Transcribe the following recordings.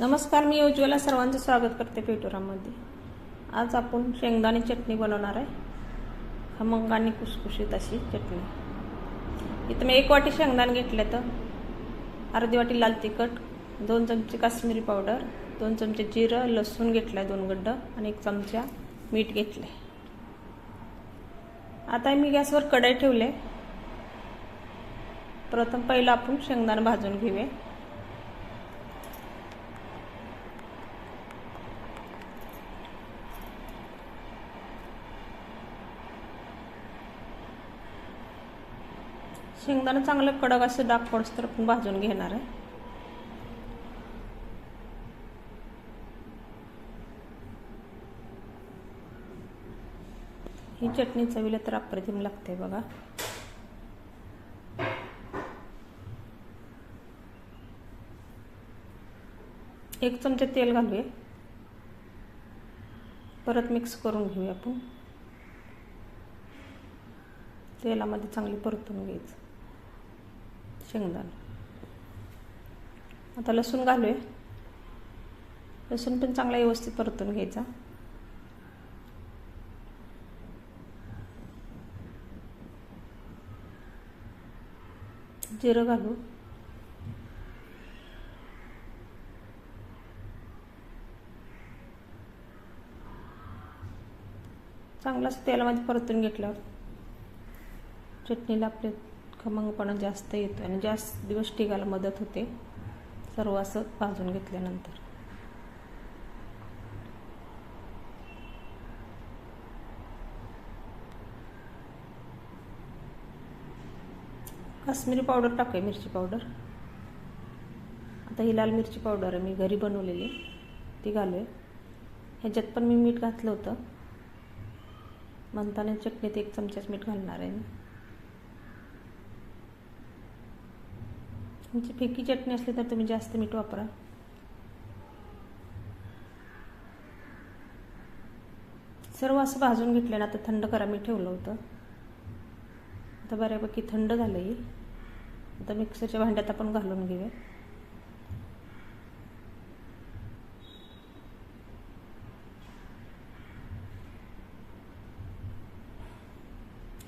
नमस्कार मी उज्ज्वला सर्वांचं स्वागत करते पेटुरामध्ये आज आपण शेंगदाणे चटणी बनवणार आहे. खमंग आणि कुसकुशीत अशी चटणी. इथं मी एक वाटी शेंगदाणे घेतले तर अर्धी वाटी लाल तिखट दोन चमचे काश्मीरी पावडर दोन चमचे जिरं लसूण घेतलं आहे दोन गड्ड आणि एक चमचा मीठ घेतलं आहे आता मी गॅसवर कढई ठेवले. प्रथम पहिलं आपण शेंगदाणे भाजून घेऊया. शेंगदाणं चांगलं कडक असं डाग पडस तर आपण भाजून घेणार आहे. ही चटणी चवीला तर अप्रतिम लागते बघा. एक चमचा तेल घालूया. परत मिक्स करून घेऊया आपण. तेलामध्ये चांगली परतून घ्यायचं. शेंगदाणा. आता लसूण घालूया. लसूण पण चांगला व्यवस्थित परतून घ्यायचा. जिरं घालू. चांगलाच तेलामध्ये परतून घेतल्यावर. चटणीला आपले खमंगपणा जास्त येतो आणि जास्त दिवस टिकायला मदत होते. सर्व असं भाजून घेतल्यानंतर. काश्मीरी पावडर टाकूया मिरची पावडर. आता ही लाल मिरची पावडर आहे मी घरी बनवलेली ती घालूया. ह्याच्यात पण मी मीठ घातलं होतं. म्हणताना चटणीत एक चमचाच मीठ घालणार आहे मी. तुमची फिकी चटणी असली तर तुम्ही जास्त मीठ वापरा. सर्व असं भाजून घेतलं ना आता थंड करा. मी ठेवलं होतं. आता बऱ्यापैकी थंड झालं आहे आता मिक्सरच्या भांड्यात आपण घालून घेऊया.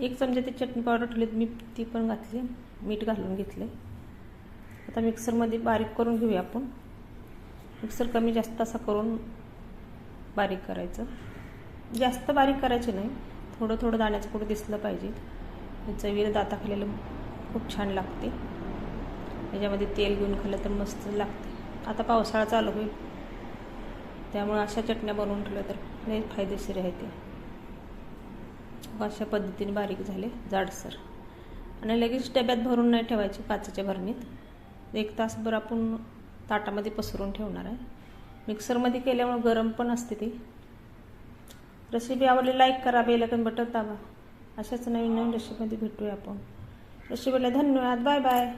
एक चमचा ती चटणी पावडर ठेवली मी ती पण घातली. मीठ घालून घेतले आता मिक्सरमध्ये बारीक करून घेऊया आपण. मिक्सर कमी जास्त असा करून बारीक करायचं. जास्त बारीक करायचे नाही. थोडं थोडं दाण्याचं कुठं दिसलं पाहिजे. चवीला दाताखालेलं खूप छान लागते. त्याच्यामध्ये तेल घेऊन खाल्लं तर मस्त लागते. आता पावसाळा चालू होईल. त्यामुळे अशा चटण्या बनवून ठेवल्या तर लई फायदेशीर आहे ते. अशा पद्धतीने बारीक झाले जाडसर. आणि लगेच डब्यात भरून नाही ठेवायचे काचेच्या भरणीत. एक तासभर आपण ताटामध्ये पसरून ठेवणार आहे. मिक्सरमध्ये केल्यामुळे गरम पण असते ती. रेसिपी आवडली लाईक करा बेलकन बटन दाबा. अशाच नवीन नवीन रेसिपीमध्ये भेटूया आपण. रेसिपीला धन्यवाद. Bye bye